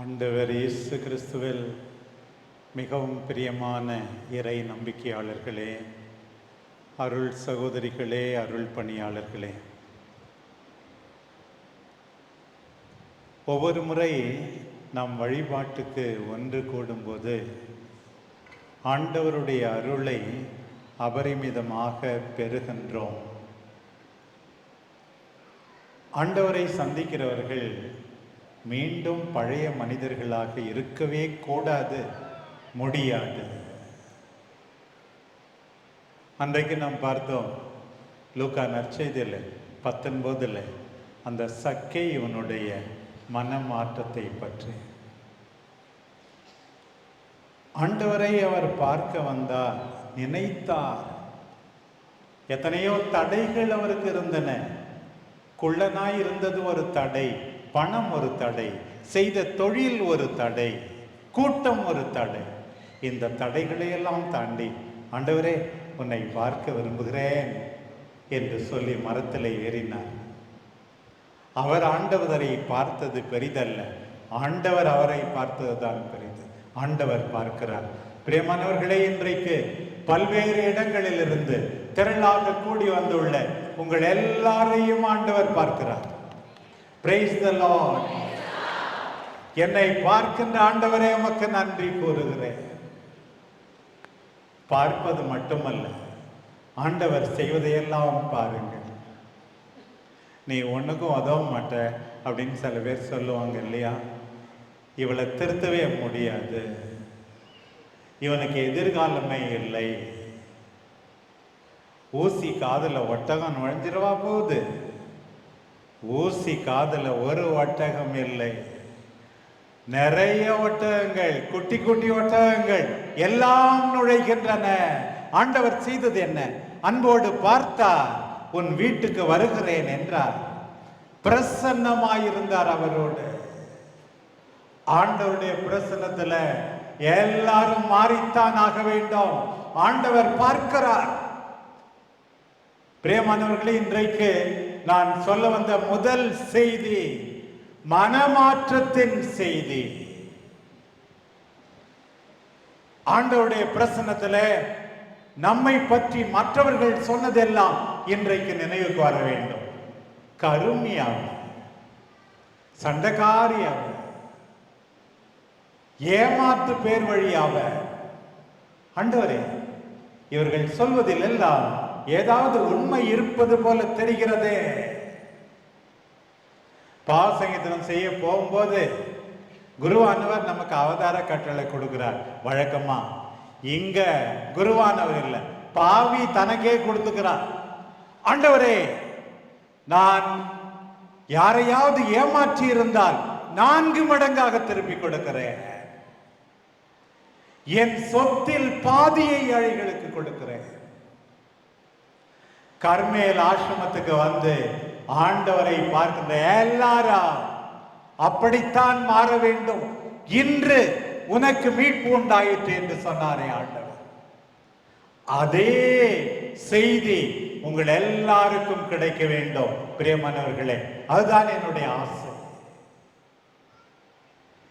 ஆண்டவர் இயேசு கிறிஸ்துவில் மிகவும் பிரியமான இறை நம்பிக்கையாளர்களே அருள் சகோதரிகளே அருள் பணியாளர்களே. ஒவ்வொரு முறை நாம் வழிபாட்டுக்கு ஒன்று கூடும்போது ஆண்டவருடைய அருளை அபரிமிதமாக பெறுகின்றோம். ஆண்டவரை சந்திக்கிறவர்கள் மீண்டும் பழைய மனிதர்களாக இருக்கவே கூடாது முடியாது. அன்றைக்கு நாம் பார்த்தோம் லூக்கா நற்செய்தியில் பத்தொன்பதில் அந்த சக்கை இவனுடைய மனமாற்றத்தை பற்றி. ஆண்டவரை அவர் பார்க்க வந்தார் நினைத்தார். எத்தனையோ தடைகள் அவருக்கு இருந்தன. குள்ளனாய் இருந்தது ஒரு தடை. பணம் ஒரு தடை செய்த தொழில் ஒரு தடை கூட்டம் ஒரு தடை. இந்த தடைகளையெல்லாம் தாண்டி ஆண்டவரே உன்னை பார்க்க விரும்புகிறேன் என்று சொல்லி மரத்தில் ஏறினார். அவர் ஆண்டவரை பார்த்தது பெரிதல்ல. ஆண்டவர் அவரை பார்த்ததுதான் பெரிது. ஆண்டவர் பார்க்கிறார். பிரியமானவர்களே இன்றைக்கு பல்வேறு இடங்களிலிருந்து திரளாக கூடி வந்துள்ள உங்கள் எல்லாரையும் ஆண்டவர் பார்க்கிறார். பிரைஸ் த லார்ட் என்னை பார்க்கின்ற ஆண்டவரே உமக்கு நன்றி கூறுகிறேன். பார்ப்பது மட்டுமல்ல ஆண்டவர் செய்வதையெல்லாம் பாருங்கள். நீ ஒண்ணுக்கும் உதவ மாட்ட அப்படின்னு சில பேர் சொல்லுவாங்க இல்லையா? இவளை திருத்தவே முடியாது. இவனுக்கு எதிர்காலமே இல்லை. ஊசி காதில் ஒட்டகம் நுழைஞ்சிருவா போகுது? ஊசி காதில் ஒரு ஒட்டகம் இல்லை. நிறைய ஒட்டகங்கள் குட்டி குட்டி ஒட்டகங்கள் எல்லாம் நுழைகின்றன. ஆண்டவர் செய்தது என்ன? அன்போடு பார்த்தா உன் வீட்டுக்கு வருகிறேன் என்றார். பிரசன்னமாயிருந்தார் அவரோடு. ஆண்டவருடைய பிரசன்னத்துல எல்லாரும் மாறித்தான் ஆக வேண்டும். ஆண்டவர் பார்க்கிறார். பிரேமானவர்களே இன்றைக்கு நான் சொல்ல வந்த முதல் செய்தி மனமாற்றத்தின் செய்தி. ஆண்டவருடைய பிரசன்னத்தில் நம்மை பற்றி மற்றவர்கள் சொன்னதெல்லாம் இன்றைக்கு நினைவுக்கு வர வேண்டும். கருமையாகும். சண்டைக்காரியாக ஏமாற்று பேர் வழியாக ஆண்டவரே இவர்கள் சொல்வதில் எல்லாம் ஏதாவது உண்மை இருப்பது போல தெரிகிறதே. பாவசங்கீதனம் செய்ய போகும்போது குருவானவர் நமக்கு அவதார கட்டளை கொடுக்கிறார். வழக்கமா இங்க குருவானவர் இல்லை பாவி தனக்கே கொடுத்துக்கிறார். ஆண்டவரே நான் யாரையாவது ஏமாற்றி இருந்தால் நான்கு மடங்காக திருப்பி கொடுக்கிறேன். என் சொத்தில் பாதியை ஏழைகளுக்கு கொடுக்கிறேன். கர்மேல் ஆசிரமத்துக்கு வந்து ஆண்டவரை பார்க்கின்ற எல்லாரா அப்படித்தான் மாற வேண்டும். இன்று உனக்கு மீட்பு உண்டாயிற்று என்று சொன்னாரே ஆண்டவர். அதே செய்தி உங்கள் எல்லாருக்கும் கிடைக்க வேண்டும் பிரியமானவர்களே. அதுதான் என்னுடைய ஆசை.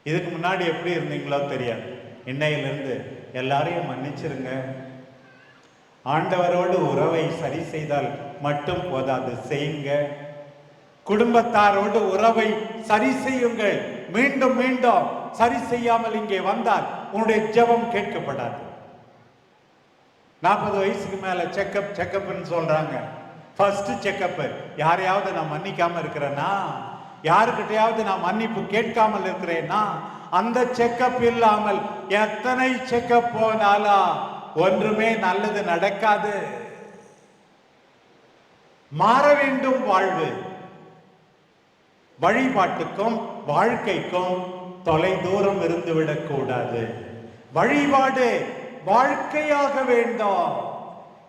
இதுக்கு முன்னாடி எப்படி இருந்தீங்களோ தெரியாது. இன்னையிலிருந்து எல்லாரையும் மன்னிச்சிருங்க. ஆண்டவரோடு உறவை சரி செய்தால் மட்டும் போதாது. செய்யுங்க. குடும்பத்தாரோடு உறவை சரி செய்யுங்கள். மீண்டும் மீண்டும் சரி செய்யாமல் இங்கே வந்தால் உன்னுடைய ஜெபம் கேட்கப்படாது. நாற்பது வயசுக்கு மேல செக்கப் செக்கப்னு சொல்றாங்க. ஃபர்ஸ்ட் செக்கப் யாரையாவது நான் மன்னிக்காம இருக்கிறேன்னா யாருக்கிட்டையாவது நான் மன்னிப்பு கேட்காமல் இருக்கிறேன்னா அந்த செக்கப் இல்லாமல் எத்தனை செக்கப் போனாலும் ஒன்றுமே நல்லது நடக்காது. மாற வேண்டும் வாழ்வு. வழிபாட்டுக்கும் வாழ்க்கைக்கும் தொலை தூரம் இருந்து விடக்கூடாது வழிபாடு வாழ்க்கையாக வேண்டும்.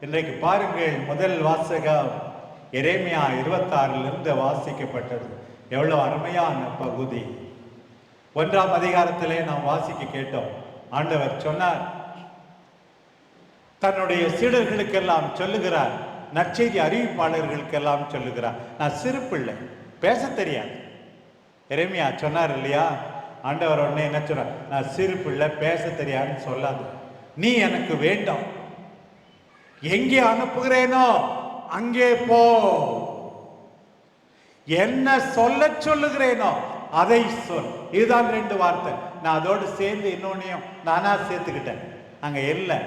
இன்றைக்கு பாருங்கள் முதல் வாசகம் இறைமையா இருபத்தாறுல இருந்து வாசிக்கப்பட்டது. எவ்வளவு அருமையான பகுதி. ஒன்றாம் அதிகாரத்திலே நாம் வாசிக்க கேட்டோம். ஆண்டவர் சொன்னார் தன்னுடைய சீடர்களுக்கெல்லாம் சொல்லுகிறார். நற்செய்தி அறிவிப்பாளர்களுக்கெல்லாம் சொல்லுகிறார். நான் சிறு பிள்ளை பேச தெரியாது. எரேமியா சொன்னார் இல்லையா? ஆண்டவர் உடனே என்ன சொன்னார்? நான் சிறு பிள்ளை பேச தெரியாதுன்னு சொல்லாது. நீ எனக்கு வேண்டும். எங்கே அனுப்புகிறேனோ அங்கே போ. என்ன சொல்ல சொல்லுகிறேனோ அதை சொல். இதுதான் ரெண்டு வார்த்தை. நான் அதோடு சேர்ந்து இன்னொன்னையும் நானா சேர்த்துக்கிட்டேன். அங்கே இல்லை.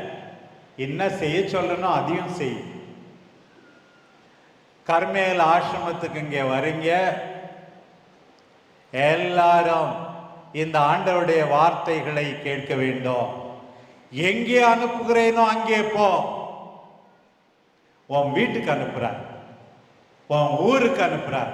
என்ன செய்ய சொல்லணும் அதையும் செய். கர்மேல் ஆசிரமத்துக்கு இங்கே வரீங்க. எல்லாரும் இந்த ஆண்டவருடைய வார்த்தைகளை கேட்க வேண்டும். எங்கே அனுப்புகிறேனோ அங்கே போ. உன் வீட்டுக்கு அனுப்புறார். உன் ஊருக்கு அனுப்புறார்.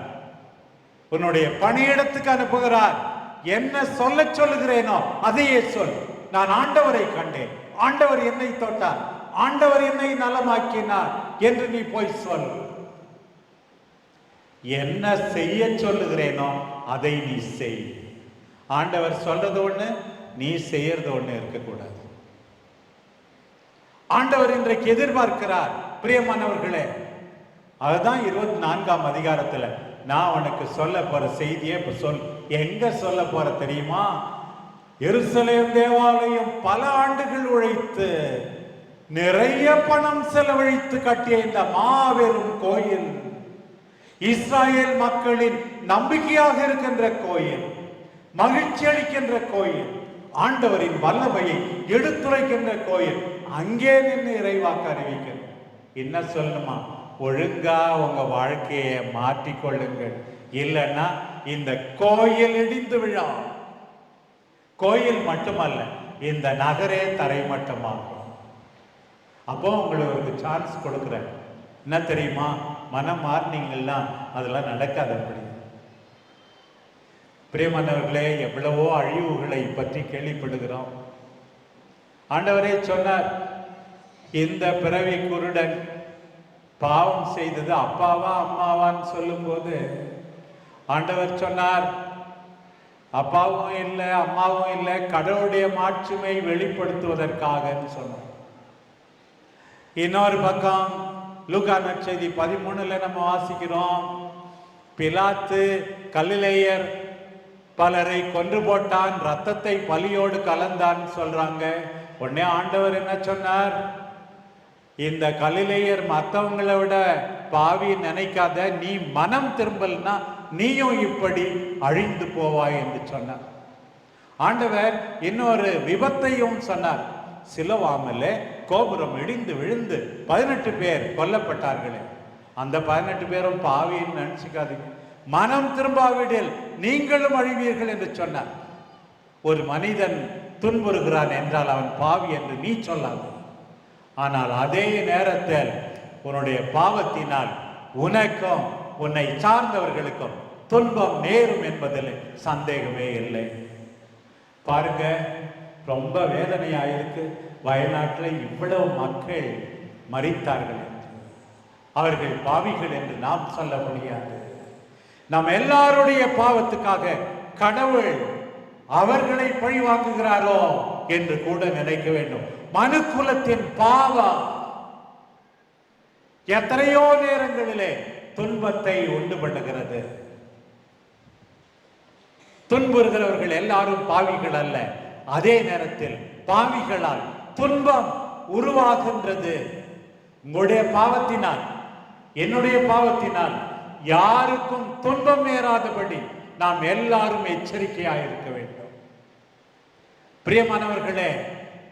உன்னுடைய பணியிடத்துக்கு அனுப்புகிறார். என்ன சொல்ல சொல்லுகிறேனோ அதையே சொல். நான் ஆண்டவரை கண்டேன். ஆண்டவர் என்னை தொட்டார். ஆண்டவர் என்னை நலமாக்கினார் என்று நீ போய் சொல். என்ன செய்ய சொல்லுகிறேனோ அதை நீ செய். ஆண்டவர் சொல்றது ஒண்ணு நீ செய்யறது ஒண்ணு இருக்கக்கூடாது. ஆண்டவர் இன்றைக்கு எதிர்பார்க்கிறார் பிரியமானவர்களே. அதுதான் இருபத்தி நான்காம் அதிகாரத்துல நான் உனக்கு சொல்ல போற செய்தியே இப்ப சொல். எங்க சொல்ல போற தெரியுமா? எருசலேம் தேவாலயம் பல ஆண்டுகள் உழைத்து நிறைய பணம் செலவழித்து கட்டிய இந்த மாபெரும் கோயில் இஸ்ராயேல் மக்களின் நம்பிக்கையாக இருக்கின்ற கோயில் மகிழ்ச்சி அளிக்கின்ற கோயில் ஆண்டவரின் வல்லமையை எடுத்துரைக்கின்ற கோயில் அங்கே நின்று இறைவாக்கு அறிவிக்கிறது. என்ன சொல்லணுமா? ஒழுங்கா உங்க வாழ்க்கையை மாற்றிக்கொள்ளுங்கள். இல்லைன்னா இந்த கோயில் இடிந்து விழா கோயில் மட்டுமல்ல இந்த நகரே தரைமட்டமாகும் அப்போ உங்களுக்கு ஒரு சான்ஸ் கொடுக்குறேன். என்ன தெரியுமா? மனம் மாறினீங்கன்னா அதெல்லாம் நடக்காது அப்படி. பிரியமானவர்களே எவ்வளவோ அழிவுகளை பற்றி கேள்விப்படுகிறோம். ஆண்டவரே சொன்னார் இந்த பிறவி குருடன் பாவம் செய்தது அப்பாவா அம்மாவான்னு சொல்லும்போது ஆண்டவர் சொன்னார் அப்பாவும் இல்லை அம்மாவும் இல்லை கடவுளுடைய மாட்சிமை வெளிப்படுத்துவதற்காகன்னு சொன்னோம். இன்னொரு பக்கம் லூகா நற்செய்தி பதிமூணுல நம்ம வாசிக்கிறோம். பிலாத்து கல்லிலேயர் பலரை கொன்று போட்டான் ரத்தத்தை பலியோடு கலந்தான் சொல்றாங்க. உடனே ஆண்டவர் என்ன சொன்னார்? இந்த கலிலேயர் மற்றவங்களை விட பாவி நினைக்காத நீ மனம் திரும்பல்னா நீயும் இப்படி அழிந்து போவாய் என்று சொன்னார். ஆண்டவர் இன்னொரு விபத்தையும் சொன்னார். சிலவாமலே கோபுரம் இடிந்து விழுந்து பதினெட்டு பேர் கொல்லப்பட்டார்களே. அந்த பதினெட்டு பேரும் பாவின்னு நினைச்சுக்காதீங்க. மனம் திரும்பாவிடில் நீங்களும் அழிவீர்கள் என்று சொன்னார். ஒரு மனிதன் துன்புறுகிறான் என்றால் அவன் பாவி என்று நீ சொல்லாது. ஆனால் அதே நேரத்தில் உன்னுடைய பாவத்தினால் உனக்கும் உன்னை சார்ந்தவர்களுக்கும் துன்பம் நேரும் என்பதில் சந்தேகமே இல்லை. பாருங்க ரொம்ப வேதனையா இருக்கு. வயநாட்டில் இவ்வளவு மக்கள் மறித்தார்கள் அவர்கள் பாவிகள் என்று நாம் சொல்ல முடியாது. நாம் எல்லாருடைய பாவத்துக்காக கடவுள் அவர்களை பழிவாக்குகிறாரோ என்று கூட நினைக்க வேண்டும். மனுக்குலத்தின் பாவம் எத்தனையோ நேரங்களிலே துன்பத்தை உண்டு பண்ணுகிறது. துன்புறுகிறவர்கள் எல்லாரும் பாவிகள் அல்ல. அதே நேரத்தில் பாவிகளால் துன்பம் உருவாகின்றது. உங்களுடைய பாவத்தினால் என்னுடைய பாவத்தினால் யாருக்கும் துன்பம் நேராதபடி நாம் எல்லாரும் எச்சரிக்கையாக இருக்க வேண்டும். பிரியமானவர்களே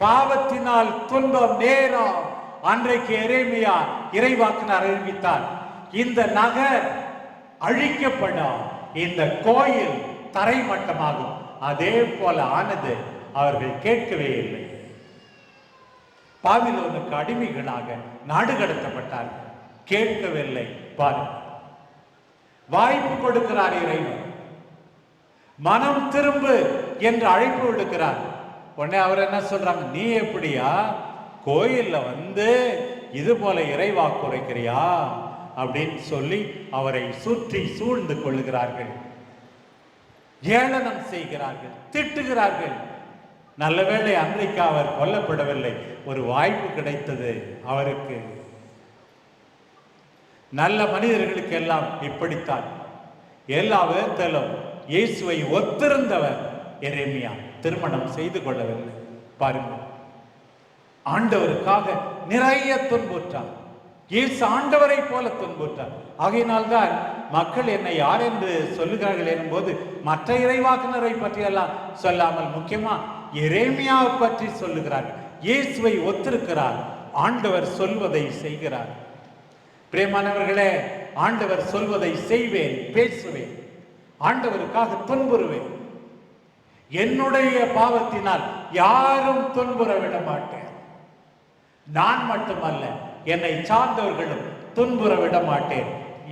பாவத்தினால் துன்பம் நேரம் அன்றைக்கு எரேமியா இறைவாக்கினார் அறிவித்தார் இந்த நகர் அழிக்கப்படும். இந்த கோயில் தரைமட்டமாகும். அதே போல ஆனது அவர்கள் கேட்கவே இல்லை. பாவிலோனுக்கு அடிமைகளாக நாடு கடத்தப்பட்டார்கள். கேட்கவில்லை. பாரு. வாய்ப்பு கொடுக்கிறார் இறைவன். மனம் திரும்பு என்று அழைப்பு விடுக்கிறார். உடனே அவர் என்ன சொல்றாங்க? நீ எப்படியா? கோயில்ல வந்து இது போல இறைவா குறைக்கிறியா? அப்படின்னு சொல்லி அவரை சுற்றி சூழ்ந்து கொள்ளுகிறார்கள். ஏளனம் செய்கிறார்கள் திட்டுகிறார்கள். நல்லவேளை அன்றைக்கு அவர் கொல்லப்படவில்லை. ஒரு வாய்ப்பு கிடைத்தது அவருக்கு. நல்ல மனிதர்களுக்கு எல்லாம் இப்படித்தான். எல்லா விதத்திலும் இயேசுவை ஒத்திருந்தவர் எரேமியா. திருமணம் செய்து கொள்ளவில்லை. பாருங்கள். ஆண்டவருக்காக நிறைய துன்புற்றார். இயேசு ஆண்டவரை போல துன்புற்றார். ஆகையினால்தான் மக்கள் என்னை யார் என்று சொல்லுகிறார்கள் எனும்போது மற்ற இறைவாக்குனரை பற்றியெல்லாம் சொல்லாமல் முக்கியமா எரேமியாவை பற்றி சொல்லுகிறார்கள். இயேசுவை ஒத்திருக்கிறார் ஆண்டவர் சொல்வதை செய்கிறார். பிரேமானவர்களே ஆண்டவர் சொல்வதை செய்வேன் பேசுவேன் ஆண்டவருக்காக துன்புறுவேன். என்னுடைய பாவத்தினால் யாரும் துன்புற விட மாட்டேன். நான் மட்டுமல்ல என்னை சார்ந்தவர்களும் துன்புற விட மாட்டேன்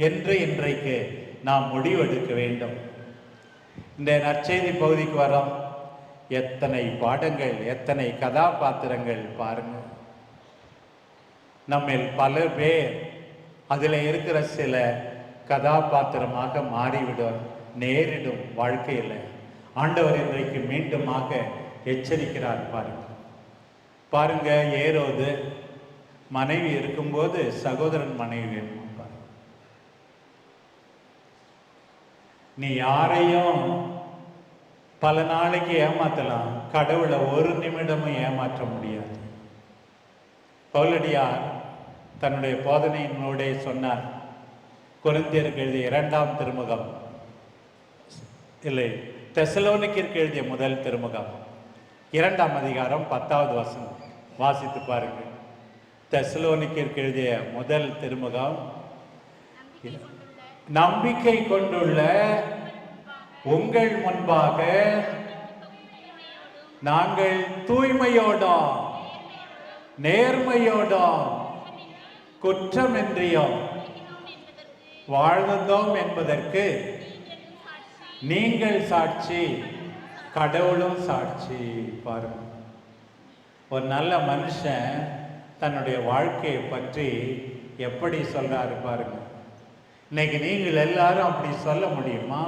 என்று இன்றைக்கு நாம் முடிவெடுக்க வேண்டும். இந்த நற்செய்தி பகுதிக்கு வரோம் எத்தனை பாடங்கள் எத்தனை கதாபாத்திரங்கள் பாருங்கள் நம்மில் பல பேர் அதில் இருக்கிற சில கதாபாத்திரமாக மாறிவிடும் நேரிடும் வாழ்க்கையில். ஆண்டவர் இன்றைக்கு மீண்டுமாக எச்சரிக்கிறார் பாருங்க. பாருங்க ஏறோது மனைவி இருக்கும்போது சகோதரன் மனைவி வேணும் நீ யாரையும் பல நாளைக்கு ஏமாத்தலாம். கடவுளை ஒரு நிமிடமும் ஏமாற்ற முடியாது. பவுலடியார் தன்னுடைய போதனையினோடே சொன்னார். குழந்தையருக்கு எழுதிய இரண்டாம் திருமுகம். இல்லை தெசலோனிக்கிற்கு எழுதிய முதல் திருமுகம். இரண்டாம் அதிகாரம் பத்தாவது வசனம். வாசித்து பாருங்கள். தெசலோனிக்கிற்கு எழுதிய முதல் திருமுகம். நம்பிக்கை கொண்டுள்ள உங்கள் முன்பாக நாங்கள் தூய்மையோடும் நேர்மையோடும் குற்றமின்றியும் வாழ்ந்தோம் என்பதற்கு நீங்கள் சாட்சி கடவுளும் சாட்சி. பாருங்க. ஒரு நல்ல மனுஷன் தன்னுடைய வாழ்க்கையை பற்றி எப்படி சொல்கிறாரு பாருங்க. இன்னைக்கு நீங்கள் எல்லாரும் அப்படி சொல்ல முடியுமா?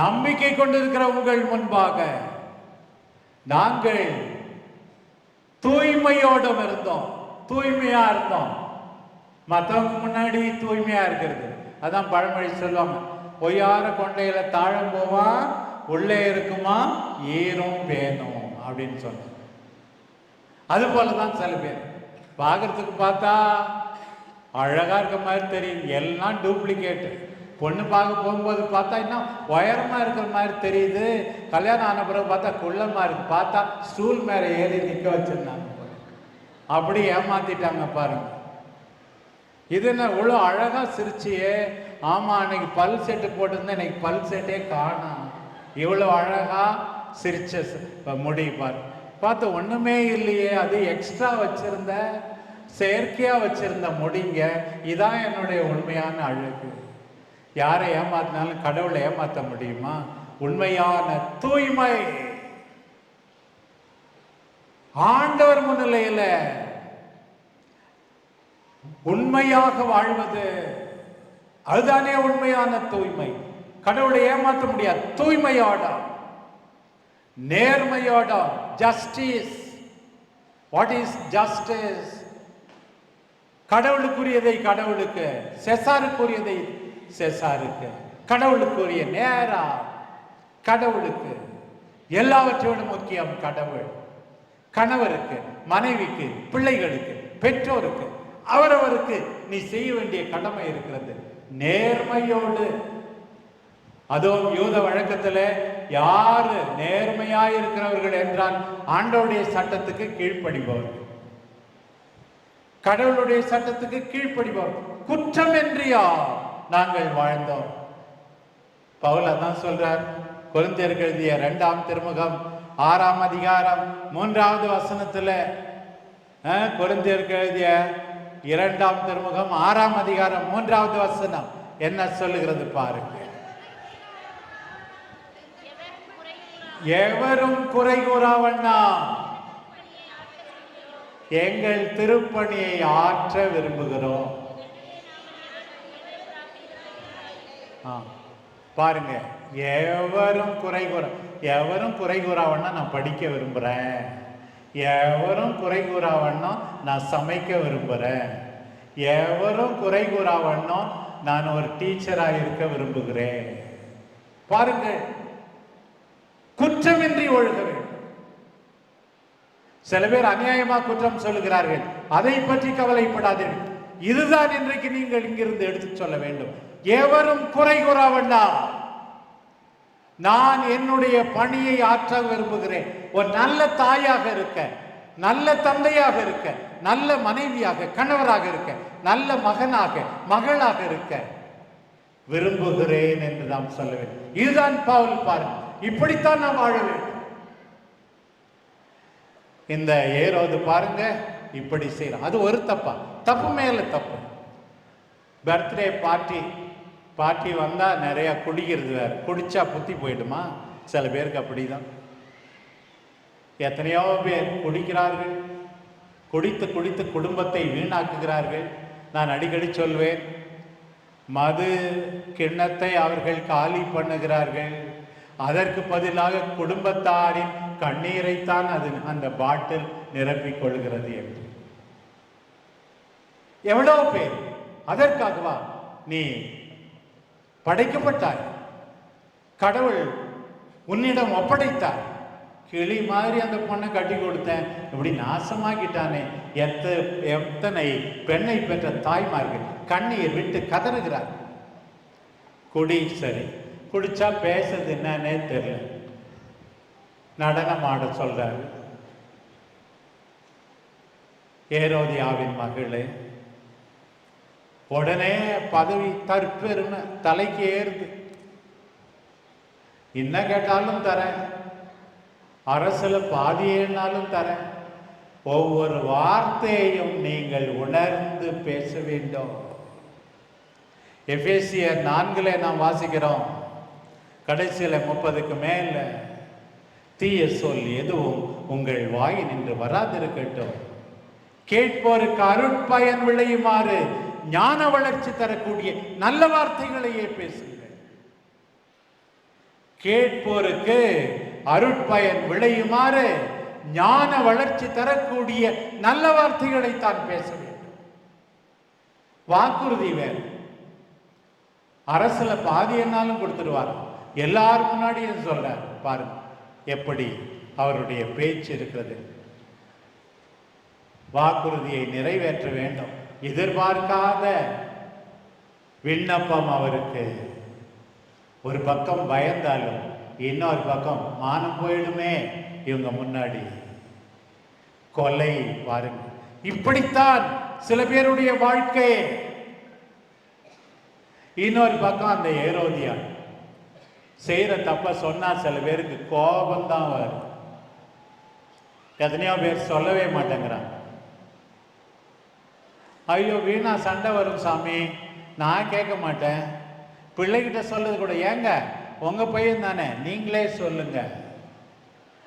நம்பிக்கை கொண்டிருக்கிற உங்கள் முன்பாக நாங்கள் தூய்மையோடும் இருந்தோம் தூய்மையா இருந்தோம். மற்றவங்க முன்னாடி தூய்மையா இருக்கிறது. அதான் பழமொழி சொல்லுவாங்க பொய்யார கொண்டையில தாழம் போவா உள்ளே இருக்குமா ஈரும் வேணும் அப்படின்னு சொன்னாங்க அது போலதான் சில பேர். பார்க்கறதுக்கு பார்த்தா அழகாக இருக்க மாதிரி தெரியும் எல்லாம் டூப்ளிகேட் பொண்ணு பார்க்க போகும்போது பார்த்தா இன்னும் உயரமாக இருக்கிற மாதிரி தெரியுது. கல்யாணம் ஆன பிறகு பார்த்தா குள்ளமாக இருக்குது பார்த்தா ஸ்டூல் மேலே ஏறி நிற்க வச்சுருந்தாங்க அப்படி ஏமாற்றிட்டாங்க பாருங்க. இது என்ன இவ்வளோ அழகாக சிரிச்சியே. ஆமாம் அன்னைக்கு பல் செட்டு போட்டிருந்தேன். இன்னைக்கு பல் செட்டே காணோம். இவ்வளோ அழகாக சிரிச்ச ச- முடி பாரு. பார்த்து ஒன்றுமே இல்லையே. அது எக்ஸ்ட்ரா வச்சுருந்தேன் செயற்கையாக வச்சிருந்த முடிங்க இதான் என்னுடைய உண்மையான அழகு. யாரை ஏமாத்தினாலும் கடவுளை ஏமாற்ற முடியுமா? உண்மையான தூய்மை. ஆண்டவர் முன்னிலையில உண்மையாக வாழ்வது அதுதானே உண்மையான தூய்மை. கடவுளை ஏமாற்ற முடியாது. தூய்மையோட நேர்மையோட ஜஸ்டிஸ் வாட் இஸ் ஜஸ்டிஸ் கடவுளுக்குரியதை கடவுளுக்கு செசாருக்குரியதை செசாருக்கு. கடவுளுக்குரிய நேரா கடவுளுக்கு. எல்லாவற்றோடு முக்கியம் கடவுள். கணவருக்கு மனைவிக்கு பிள்ளைகளுக்கு பெற்றோருக்கு அவரவருக்கு நீ செய்ய வேண்டிய கடமை இருக்கிறது. நேர்மையோடு. அதுவும் யூத வழக்கத்துல யாரு நேர்மையாய் இருக்கிறவர்கள் என்றால் ஆண்டோடைய சட்டத்துக்கு கீழ்ப்படிபவர்கள் கடவுளுடைய சட்டத்துக்கு கீழ்ப்படிவோம் குற்றம் என்றியா நாங்கள் வாழ்ந்தோம். பவுல் அதான் சொல்றார். கொரிந்தியருக்கு எழுதிய இரண்டாம் திருமுகம் ஆறாம் அதிகாரம் மூன்றாவது வசனத்துல அஹ், எழுதிய இரண்டாம் திருமுகம் ஆறாம் அதிகாரம் மூன்றாவது வசனம் என்ன சொல்லுகிறது பாருங்க. எவரும் குறை கூறாவண்ணா எங்கள் திருப்பணியை ஆற்ற விரும்புகிறோம். ஆ, பாருங்க. எவரும் குறை கூற எவரும் குறை கூறாவன்னா நான் படிக்க விரும்புகிறேன் எவரும் குறை கூறாவன்னா நான் சமைக்க விரும்புகிறேன் எவரும் குறை கூறாவன்னா நான் ஒரு டீச்சராக இருக்க விரும்புகிறேன். பாருங்கள் குற்றமின்றி ஒழுகிறேன் சில பேர் அநியாயமா குற்றம் சொல்லுகிறார்கள். அதை பற்றி கவலைப்படாதீர்கள். இதுதான் இன்றைக்கு நீங்கள் இங்கிருந்து எடுத்துச் சொல்ல வேண்டும். எவரும் குறை கூற வேண்டாம். நான் என்னுடைய பணியை ஆற்ற விரும்புகிறேன். ஒரு நல்ல தாயாக இருக்க நல்ல தந்தையாக இருக்க நல்ல மனைவியாக கணவராக இருக்க நல்ல மகனாக மகளாக இருக்க விரும்புகிறேன் என்று நாம் சொல்ல வேண்டும். இதுதான் பாவல் பாருங்கள். இப்படித்தான் நாம் வாழ வேண்டும். இந்த ஏரோது பாருங்க இப்படி செய்யலாம் அது ஒரு தப்பா? தப்பு மேலே தப்பு. பர்த்டே பார்ட்டி பார்ட்டி வந்தால் நிறையா குடிக்கிறது வேற. குடிச்சா புத்தி போயிடுமா? சில பேருக்கு அப்படி தான் எத்தனையோ பேர் குடிக்கிறார்கள். குடித்து குடித்து குடும்பத்தை வீணாக்குகிறார்கள். நான் அடிக்கடி சொல்வேன் மது கிண்ணத்தை அவர்கள் காலி பண்ணுகிறார்கள். அதற்கு பதிலாக குடும்பத்தாரின் கண்ணீரைத்தான் அது அந்த பாட்டில் நிரப்பிக் கொள்கிறது என்று. எவ்வளவு பேர் அதற்காகவா நீ படைக்கப்பட்டாய்? கடவுள் உன்னிடம் ஒப்படைத்தார். கிளி மாதிரி அந்த பொண்ணை கட்டி கொடுத்தேன். இப்படி நாசமாக்கிட்டானே. எத்த எத்தனை பெண்ணை பெற்ற தாய்மார்கள் கண்ணீர் விட்டு கதறுகிறார். குடி சரி. குடிச்சா பேசுறது என்னன்னே தெரியல. நடனமாட ஆட ஏரோதியாவின் மகளே உடனே பதவி தற்பெருமை தலைக்கு ஏறுது. என்ன கேட்டாலும் தரேன். அரசுல பாதியேனாலும் தரேன். ஒவ்வொரு வார்த்தையையும் நீங்கள் உணர்ந்து பேச வேண்டும். எஃபேசியர் நான்குல நாம் வாசிக்கிறோம். கடைசியில் முப்பதுக்கு மேலே தீய சொல் எதுவும் உங்கள் வாய் நின்று வராதிருக்கட்டும். கேட்போருக்கு அருட்பயன் விளையுமாறு ஞான வளர்ச்சி தரக்கூடிய நல்ல வார்த்தைகளையே பேசுங்கள். கேட்போருக்கு அருட்பயன் விளையுமாறு ஞான வளர்ச்சி தரக்கூடிய நல்ல வார்த்தைகளை தான் பேச வேண்டும். வாக்குறுதி வேறு. அரசுல பாதி என்னாலும் கொடுத்துருவார் எல்லார் முன்னாடியும் சொல்றார் பாருங்க. எப்படி அவருடைய பேச்சு இருக்கிறது? வாக்குறுதியை நிறைவேற்ற வேண்டும். எதிர்பார்க்காத விண்ணப்பம் அவருக்கு. ஒரு பக்கம் பயந்தாலும் இன்னொரு பக்கம் மானம் போயிடுமே இவங்க முன்னாடி. கொலை பாருங்க. இப்படித்தான் சில பேருடைய வாழ்க்கை. இன்னொரு பக்கம் அந்த ஏரோதியா செய்கிற தப்ப சொன்னால் சில பேருக்கு கோபம் தான் வரும். எத்தனையோ பேர் சொல்லவே மாட்டேங்கிறாங்க. ஐயோ வீணா சண்டை வரும் சாமி. நான் கேட்க மாட்டேன். பிள்ளைகிட்ட சொல்றது கூட ஏங்க? உங்க பையன் தானே. நீங்களே சொல்லுங்க.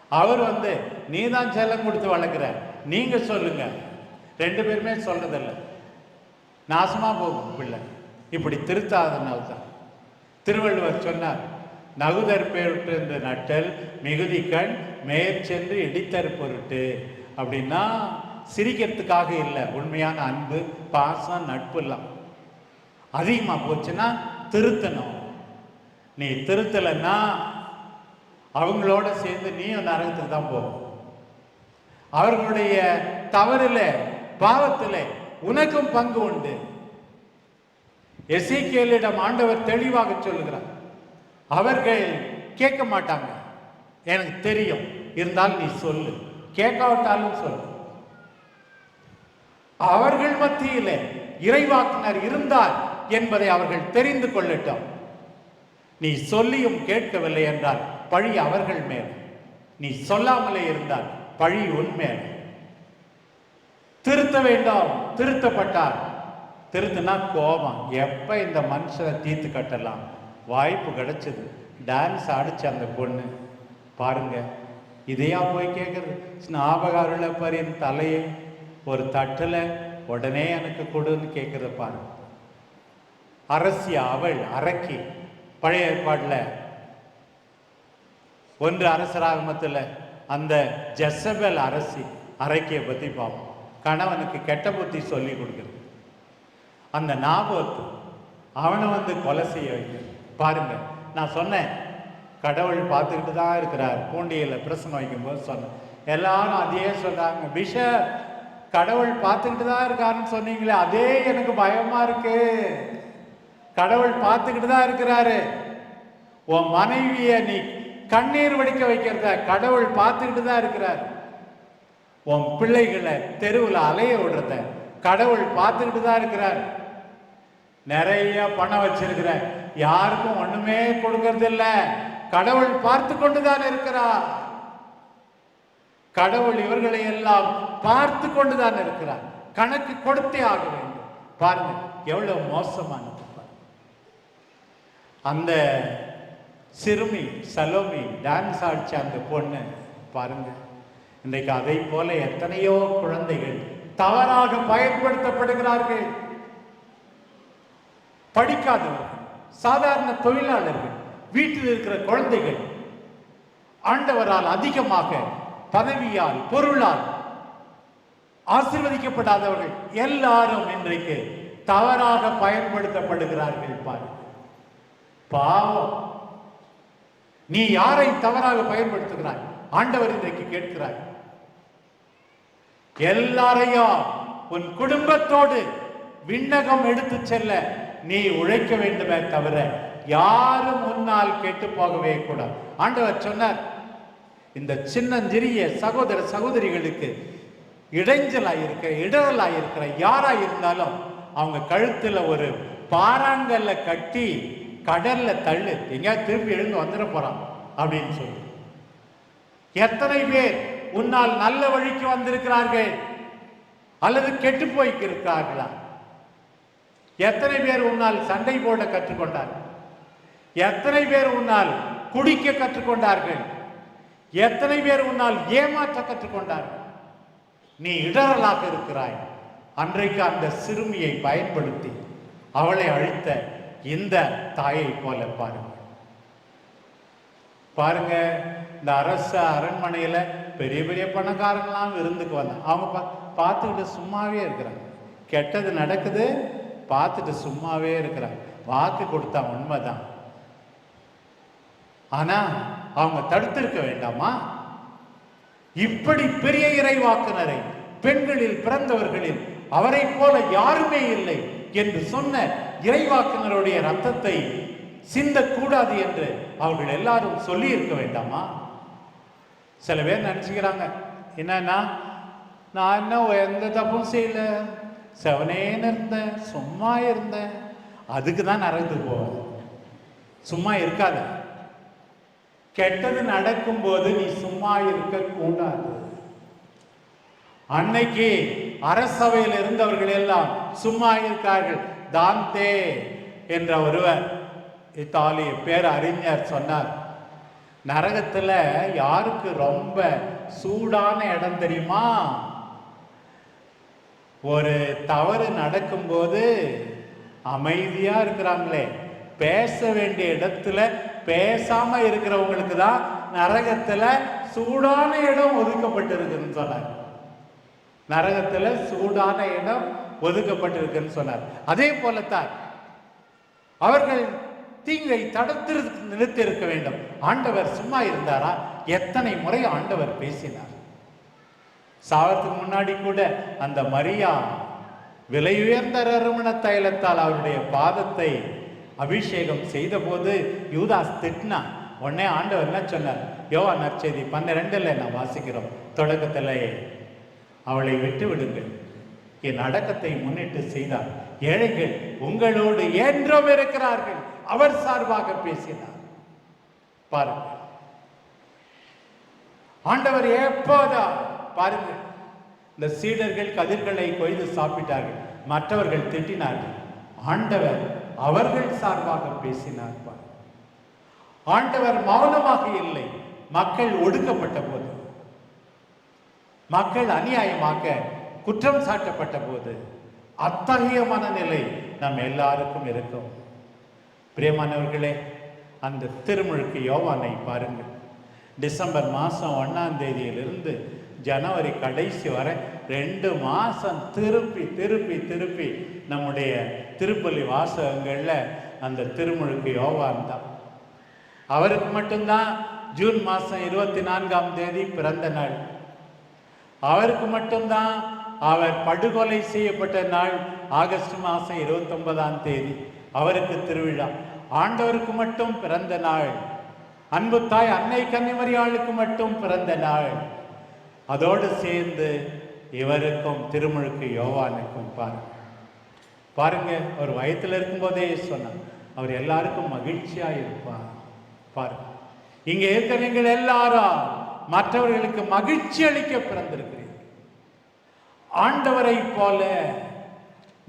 அவர் வந்து நீ தான் செல்லம் கொடுத்து வளர்க்குற. நீங்க சொல்லுங்க. ரெண்டு பேருமே சொல்கிறதில்ல நாசமா போகும் பிள்ளை. இப்படி திருத்தாதனால்தான் திருவள்ளுவர் சொன்னார் நகுதர் பேருட்டு நட்டல் மிகுதி கண் மேற்சென்று இடித்தர் பொருட்டு. அப்படின்னா சிரிக்கிறதுக்காக இல்லை உண்மையான அன்பு பாசம் நட்பு எல்லாம் அதிகமாக போச்சுன்னா திருத்தணும். நீ திருத்தலைன்னா அவங்களோட சேர்ந்து நீயும் நரகத்துக்கு தான் போகும். அவர்களுடைய தவறில் பாவத்தில் உனக்கும் பங்கு உண்டு. எசேக்கியேலிடம் ஆண்டவர் தெளிவாக சொல்லுகிறார். அவர்கள் கேட்க மாட்டாங்க. எனக்கு தெரியும். இருந்தாலும் நீ சொல்லு. கேட்காவிட்டாலும் சொல்லு. அவர்கள் மத்தியிலே இறைவாக்கினர் இருந்தார் என்பதை அவர்கள் தெரிந்து கொள்ளட்டும். நீ சொல்லியும் கேட்கவில்லை என்றால் பழி அவர்கள் மேல். நீ சொல்லாமலே இருந்தால் பழி உன் திருத்த வேண்டாம். திருத்தப்பட்டார். திருத்தினா கோபம். எப்ப இந்த மனுஷனை தீர்த்து கட்டலாம்? வாய்ப்பு கிடச்சிது. டான்ஸ் ஆடிச்சு அந்த பொண்ணு. பாருங்க. இதையா போய் கேட்கறது ஸ்நாபகாருல பரின் தலையை ஒரு தட்டில் உடனே எனக்கு கொடுன்னு கேட்கறத பாருங்க அரசி அவள் அரக்கி. பழைய ஏற்பாடில். ஒன்று அரசராகமத்தில் அந்த ஜெசபெல் அரசி அரக்கியை பற்றி பார்ப்போம் கணவனுக்கு கெட்ட புத்தி சொல்லி கொடுக்குறது. அந்த ஞாபகத்து அவனை வந்து கொலை செய்ய வைக்கிறது. பாருங்க நான் சொன்னேன். கடவுள் பார்த்துக்கிட்டு தான் இருக்கிறார். பூண்டியில் பிரசங்கம் வைக்கும்போது சொன்னேன். எல்லாரும் அதையே சொன்னாங்க பிஷ கடவுள் பார்த்துக்கிட்டு தான் இருக்காருன்னு சொன்னீங்களே அதே எனக்கு பயமா இருக்கு. கடவுள் பார்த்துக்கிட்டு தான் இருக்கிறாரு. உன் மனைவிய நீ கண்ணீர் வடிக்க வைக்கிறத கடவுள் பார்த்துக்கிட்டு தான் இருக்கிறார். உன் பிள்ளைகளை தெருவில் அலைய விடுறத கடவுள் பார்த்துக்கிட்டு தான் இருக்கிறார். நிறைய பணம் வச்சிருக்கிற யாருக்கும் ஒண்ணுமே கொடுக்கறது இல்ல கடவுள் பார்த்து கொண்டுதான் இருக்கிறார். கடவுள் இவர்களை எல்லாம் பார்த்து கொண்டுதான் இருக்கிறார். கணக்கு கொடுத்தே ஆக வேண்டும். பாருங்க எவ்வளவு மோசமானது அந்த சிறுமி சலோமி டான்ஸ் ஆடிச்ச அந்த பொண்ணு பாருங்க. இன்றைக்கு அதை போல எத்தனையோ குழந்தைகள் தவறாக பயன்படுத்தப்படுகிறார்கள். படிக்காதவர்கள் சாதாரண தொழிலாளர்கள் வீட்டில் இருக்கிற குழந்தைகள் ஆண்டவரால் அதிகமாக பதவியால் பொருளால் ஆசீர்வதிக்கப்படாதவர்கள் எல்லாரும் இன்றைக்கு தவறாக பயன்படுத்தப்படுகிறார்கள் பாரு பாவம். நீ யாரை தவறாக பயன்படுத்துகிறாய்? ஆண்டவர் இன்றைக்கு கேட்கிறாய் எல்லாரையும் உன் குடும்பத்தோடு விண்ணகம் எடுத்து செல்ல நீ உழைக்க வேண்டுமே தவிர யாரும் முன்னால் கெட்டு போகவே கூடாது ஆண்டவர் சொன்னார் இந்த சின்னஞ்சிறிய சகோதர சகோதரிகளுக்கு இடைஞ்சலாக இருக்கிற இடரலாய் இருக்கிற யாரா இருந்தாலும் அவங்க கழுத்துல ஒரு பாறாங்கல்ல கட்டி கடல்ல தள்ளு எங்கேயாவது திருப்பி எழுந்து வந்துட போறான் அப்படின்னு சொல்லி. எத்தனை பேர் உன்னால் நல்ல வழிக்கு வந்திருக்கிறார்கள் அல்லது கெட்டு போய்க்கிருக்கிறார்களா? எத்தனை பேர் உன்னால் சண்டை போட கற்றுக்கொண்டார்? எத்தனை பேர் உன்னால் குடிக்க கற்றுக்கொண்டார்கள்? எத்தனை பேர் உன்னால் ஏமாற்ற கற்றுக்கொண்டார்கள்? நீ இடரலாக இருக்கிறாய். அன்றைக்கு அந்த சிறுமியை பயன்படுத்தி அவளை அழித்த இந்த தாயை போல பாருங்க பாருங்க இந்த அரச அரண்மனையில பெரிய பெரிய பணக்காரங்களாம் இருந்துக்கு வந்தாங்க அவங்க பா பார்த்துக்கிட்டு சும்மாவே இருக்கிறாங்க. கெட்டது நடக்குது பார்த்துட்டு சும்மாவே இருக்கிறாங்க. வாக்கு கொடுத்தா உண்மைதான். ஆனா அவங்க தடுத்திருக்க வேண்டாமா? இப்படி பெரிய இறைவாக்குனரை பெண்களில் பிறந்தவர்களில் அவரை போல யாருமே இல்லை என்று சொன்ன இறைவாக்குனருடைய ரத்தத்தை சிந்தக்கூடாது என்று அவர்கள் எல்லாரும் சொல்லி இருக்க வேண்டாமா? சில பேர் நினைச்சுக்கிறாங்க. என்னன்னா நான் என்ன எந்த தப்பும் செய்யல. செவனேன்னு இருந்தேன் சும்மா இருந்தேன் அதுக்கு தான் நரந்து போவாது சும்மா இருக்காத. கெட்டது நடக்கும்போது நீ சும்மா இருக்க கூடாது. அன்னைக்கு அரசவையில் இருந்தவர்கள் எல்லாம் சும்மா இருக்கார்கள். தாந்தே என்ற ஒருவர் இத்தாலிய பேர் அறிஞர் சொன்னார் நரகத்துல யாருக்கு ரொம்ப சூடான இடம் தெரியுமா? ஒரு தவறு நடக்கும்போது அமைதியாக இருக்கிறாங்களே. பேச வேண்டிய இடத்துல பேசாம இருக்கிறவங்களுக்கு தான் நரகத்துல சூடான இடம் ஒதுக்கப்பட்டிருக்குன்னு சொன்னார். நரகத்துல சூடான இடம் ஒதுக்கப்பட்டிருக்குன்னு சொன்னார். அதே போலத்தான் அவர்கள் தீங்கை தடுத்து நிறுத்தி இருக்க வேண்டும். ஆண்டவர் சும்மா இருந்தாரா? எத்தனை முறை ஆண்டவர் பேசினார். சாவத்துக்கு முன்னாடி கூட அந்த மரியா விலை உயர்ந்த நறுமண தைலத்தால் அவருடைய பாதத்தை அபிஷேகம் செய்தபோது யூதாஸ் திட்டினா உடனே ஆண்டவர் என்ன சொன்னார்? யோவா நற்செய்தி பன்னிரெண்டுல நான் வாசிக்கிறோம். தொடக்கத்திலேயே அவளை விட்டு விடுங்கள். என் அடக்கத்தை முன்னிட்டு செய்தார். ஏழைகள் உங்களோடு என்றும் இருக்கிறார்கள். அவர் சார்பாக பேசினார். பாருங்கள். ஆண்டவர் எப்போதா பாருங்க. இந்த சீடர்கள் கதிர்களை கொய்து சாப்பிட்டார்கள். மற்றவர்கள் திட்டினார்கள். ஆண்டவர் அவர்கள் சார்பாக பேசினார் ஆண்டவர் மௌனமாக இல்லை. மக்கள் ஒடுக்கப்பட்ட போது. மக்கள் அநியாயமாக குற்றம் சாட்டப்பட்ட போது. அத்தகைய மனநிலை நம் எல்லாருக்கும் இருக்கும். பிரியமானவர்களே அந்த திருமுழுக்கு யோவானை பாருங்கள். டிசம்பர் மாதம் ஒன்றாம் தேதியிலிருந்து ஜனவரி கடைசி வரை ரெண்டு மாதம் திருப்பி திருப்பி திருப்பி நம்முடைய திருப்பள்ளி வாசகங்களில் அந்த திருமுழுக்கு யோகான் தான். அவருக்கு மட்டும்தான் ஜூன் மாதம் இருபத்தி நான்காம் தேதி பிறந்த நாள். அவருக்கு மட்டும்தான் அவர் படுகொலை செய்யப்பட்ட நாள் ஆகஸ்ட் மாதம் இருபத்தொன்பதாம் தேதி. அவருக்கு திருவிழா. ஆண்டவருக்கு மட்டும் பிறந்த நாள். அன்பு தாய் அன்னை கன்னிமரியாளுக்கு மட்டும் பிறந்த நாள். அதோடு சேர்ந்து இவருக்கும் திருமுழுக்கு யோவானுக்கும் பாருங்க. பாருங்க ஒரு வயத்தில் இருக்கும்போதே சொன்னார் அவர் எல்லாருக்கும் மகிழ்ச்சியா இருப்பார். பாருங்க. இங்கே இருக்கிற நீங்கள் எல்லாரும் மற்றவர்களுக்கு மகிழ்ச்சி அளிக்க பிறந்திருக்கிறீர்கள். ஆண்டவரை போல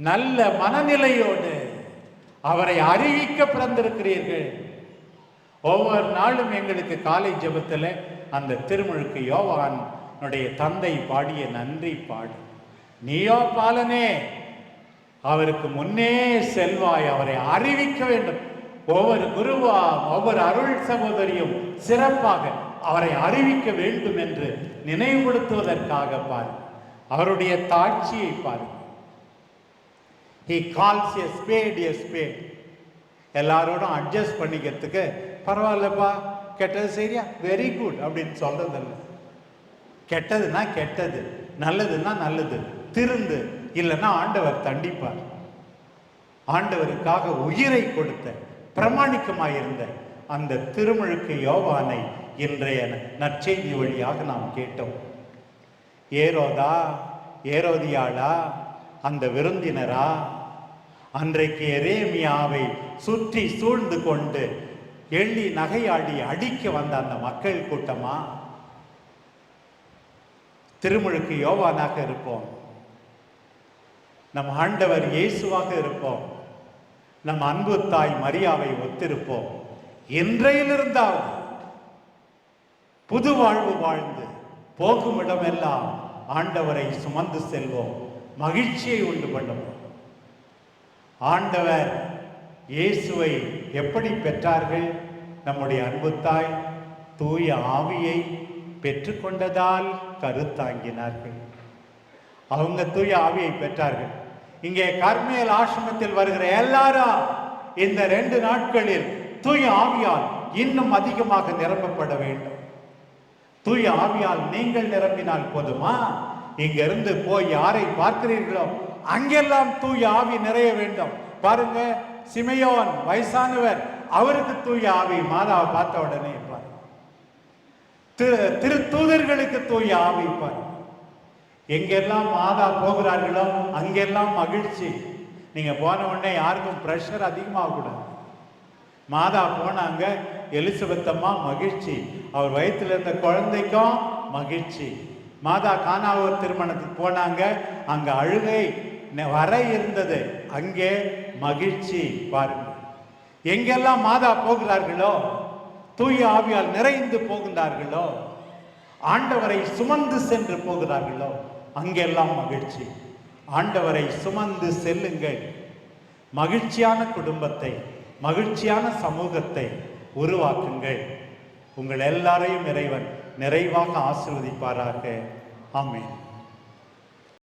நல்ல மனநிலையோடு அவரை அறிவிக்க பிறந்திருக்கிறீர்கள். ஒவ்வொரு நாளும் எங்களுக்கு காலை ஜெபத்தில் அந்த திருமுழுக்கு உன்னுடைய தந்தை பாடிய நன்றி பாடு. நீயோ பாலனே அவருக்கு முன்னே செல்வாய் அவரை அறிவிக்க வேண்டும். ஒவ்வொரு குருவா ஒவ்வொரு அருள் சகோதரியும் சிறப்பாக அவரை அறிவிக்க வேண்டும் என்று நினைவுபடுத்துவதற்காக பாரு. அவருடைய தாட்சியை பாரு. He calls a spade a spade எல்லாரோடும் அட்ஜஸ்ட் பண்ணிக்கிறதுக்கு பரவாயில்லப்பா கெட்டது சரியா வெரி குட் அப்படின்னு சொல்றதில்லை. கெட்டதுன்னா கெட்டது நல்லதுன்னா நல்லது திருந்து இல்லைன்னா ஆண்டவர் தண்டிப்பார். ஆண்டவருக்காக உயிரை கொடுத்த பிரமாணிக்கமாயிருந்த அந்த திருமுழுக்கு யோவானை இன்றைய நற்செய்தி வழியாக நாம் கேட்டோம். ஏரோதா ஏரோதியாளா அந்த விருந்தினரா? அன்றைக்கு எரேமியாவை சுற்றி சூழ்ந்து கொண்டு எள்ளி நகையாடி அடிக்க வந்த அந்த மக்கள் கூட்டமா? திருமுழுக்கு யோவானாக இருப்போம். நம் ஆண்டவர் இயேசுவாக இருப்போம். நம் அன்பு தாய் மரியாவை ஒத்திருப்போம். இன்றையிலிருந்தாவது புது வாழ்வு வாழ்ந்து போகும் இடமெல்லாம் ஆண்டவரை சுமந்து செல்வோம். மகிழ்ச்சியை உண்டு பண்ணுவோம். ஆண்டவர் இயேசுவை எப்படி பெற்றார்கள்? நம்முடைய அன்பு தாய் தூய ஆவியை பெற்றுக்கொண்டதால் கருத்தாங்கினார்கள். அவங்க தூய ஆவியை பெற்றார்கள். இங்கே கர்மேல் ஆசிரமத்தில் வருகிற எல்லாரும் இந்த ரெண்டு நாட்களில் தூய ஆவியால் இன்னும் அதிகமாக நிரப்பப்பட வேண்டும். தூய ஆவியால் நீங்கள் நிரம்பினால் போதுமா? இங்கிருந்து போய் யாரை பார்க்கிறீர்களோ அங்கெல்லாம் தூய ஆவி நிறைய வேண்டும். பாருங்க சிமையோன் வயசானவர் அவருக்கு தூய ஆவி மாதாவை பார்த்த உடனே பாருங்க திரு திருத்தூதர்களுக்கு தூய் ஆவிப்பார். எங்கெல்லாம் மாதா போகிறார்களோ அங்கெல்லாம் மகிழ்ச்சி. நீங்க போன உடனே யாருக்கும் ப்ரெஷர் அதிகமாகக்கூடாது. மாதா போனாங்க எலிசபெத்தம்மா மகிழ்ச்சி. அவர் வயிற்றுல இருந்த குழந்தைக்கும் மகிழ்ச்சி. மாதா கானாவூர் திருமணத்துக்கு போனாங்க அங்க அழுகை வர இருந்தது. அங்கே மகிழ்ச்சி பாருங்க. எங்கெல்லாம் மாதா போகிறார்களோ தூய ஆவியால் நிறைந்து போகின்றார்களோ ஆண்டவரை சுமந்து சென்று போகிறார்களோ அங்கெல்லாம் மகிழ்ச்சி. ஆண்டவரை சுமந்து செல்லுங்கள். மகிழ்ச்சியான குடும்பத்தை மகிழ்ச்சியான சமூகத்தை உருவாக்குங்கள். உங்கள் எல்லாரையும் இறைவன் நிறைவாக ஆசிர்வதிப்பாராக. ஆமேன்.